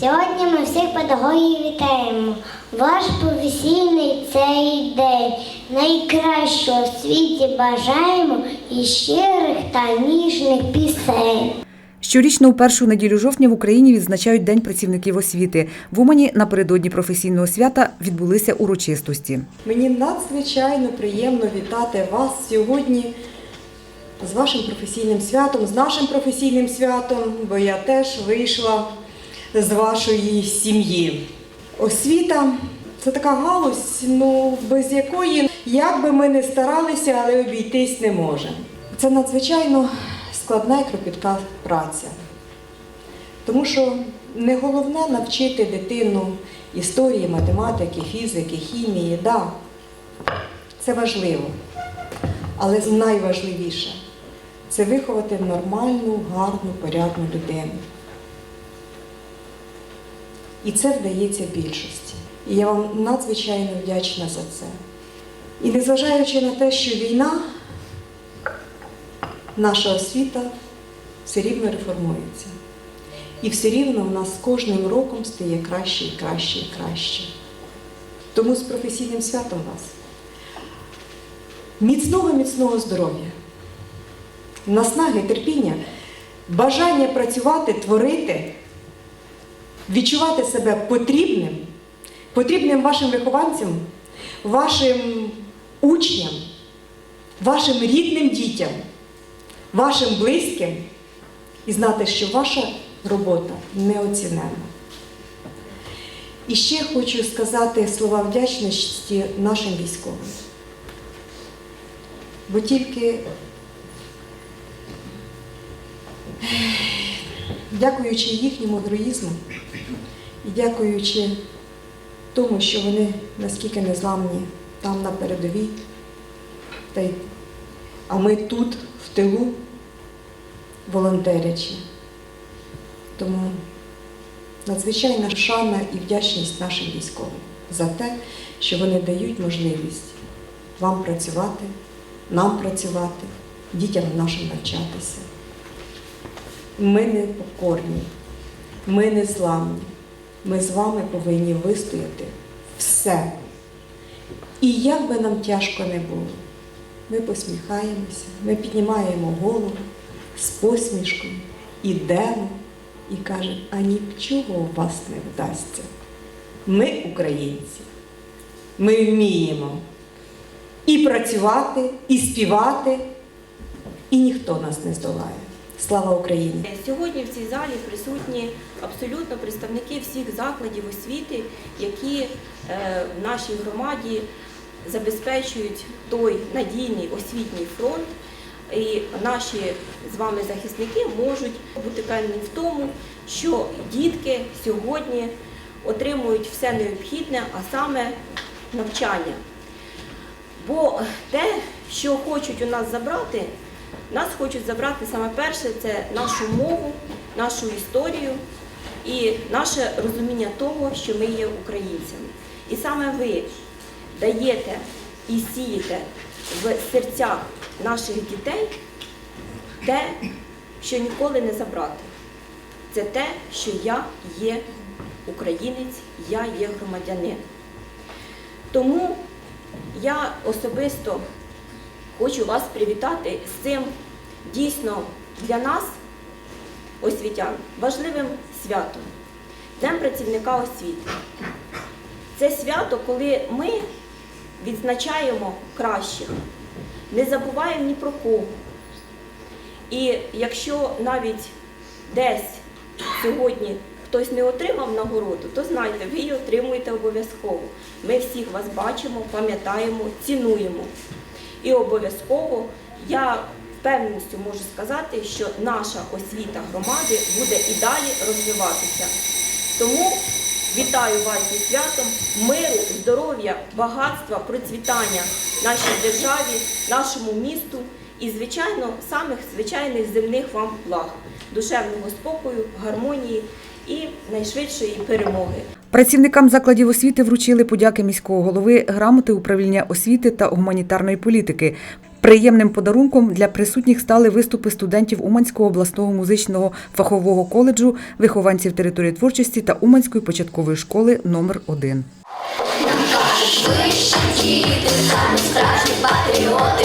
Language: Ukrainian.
Сьогодні ми всіх педагогів вітаємо. Ваш професійний цей день. Найкращого в світі бажаємо і щирих та ніжних пісень. Щорічно у першу неділю жовтня в Україні відзначають День працівників освіти. В Умані напередодні професійного свята відбулися урочистості. Мені надзвичайно приємно вітати вас сьогодні з вашим професійним святом, з нашим професійним святом, бо я теж вийшла з вашої сім'ї. Освіта це така галузь, ну, без якої, як би ми не старалися, але обійтись не можемо. Це надзвичайно складна і кропітка праця. Тому що не головне навчити дитину історії, математики, фізики, хімії, да, це важливо. Але найважливіше це виховати нормальну, гарну, порядну людину. І це вдається більшості. І я вам надзвичайно вдячна за це. І незважаючи на те, що війна, наша освіта все рівно реформується. І все рівно в нас з кожним роком стає краще і краще і краще. Тому з професійним святом вас. Міцного, міцного здоров'я, наснаги, терпіння, бажання працювати, творити, відчувати себе потрібним, потрібним вашим вихованцям, вашим учням, вашим рідним дітям, вашим близьким і знати, що ваша робота неоціненна. І ще хочу сказати слова вдячності нашим військовим. Бо тільки дякуючи їхньому героїзму і дякуючи тому, що вони наскільки незламні там на передовій, а ми тут, в тилу, волонтерячи. Тому надзвичайна шана і вдячність нашим військовим за те, що вони дають можливість вам працювати, нам працювати, дітям нашим навчатися. Ми не покорні, ми не зламні. Ми з вами повинні вистояти все. І як би нам тяжко не було, ми посміхаємося, ми піднімаємо голову з посмішкою, ідемо і кажемо, а нічого у вас не вдасться. Ми, українці, ми вміємо і працювати, і співати, і ніхто нас не здолає. Слава Україні! Сьогодні в цій залі присутні абсолютно представники всіх закладів освіти, які е, в нашій громаді забезпечують той надійний освітній фронт. І наші з вами захисники можуть бути певні в тому, що дітки сьогодні отримують все необхідне, а саме навчання. Бо те, що хочуть у нас забрати, нас хочуть забрати саме перше це нашу мову, нашу історію і наше розуміння того, що ми є українцями. І саме ви даєте і сієте в серцях наших дітей те, що ніколи не забрати. Це те, що я є українець, я є громадянин. Тому я особисто хочу вас привітати з цим дійсно для нас, освітян, важливим святом Днем працівника освіти. Це свято, коли ми відзначаємо кращих, не забуваємо ні про кого. І якщо навіть десь сьогодні хтось не отримав нагороду, то знайте, ви її отримуєте обов'язково. Ми всіх вас бачимо, пам'ятаємо, цінуємо. І обов'язково я впевненістю можу сказати, що наша освіта громади буде і далі розвиватися. Тому вітаю вас зі святом, миру, здоров'я, багатства, процвітання нашій державі, нашому місту і, звичайно, самих звичайних земних вам благ, душевного спокою, гармонії і найшвидшої перемоги. Працівникам закладів освіти вручили подяки міського голови, грамоти управління освіти та гуманітарної політики. Приємним подарунком для присутніх стали виступи студентів Уманського обласного музичного фахового коледжу, вихованців території творчості та Уманської початкової школи номер 1 Вищі діти, самі справжні патріоти,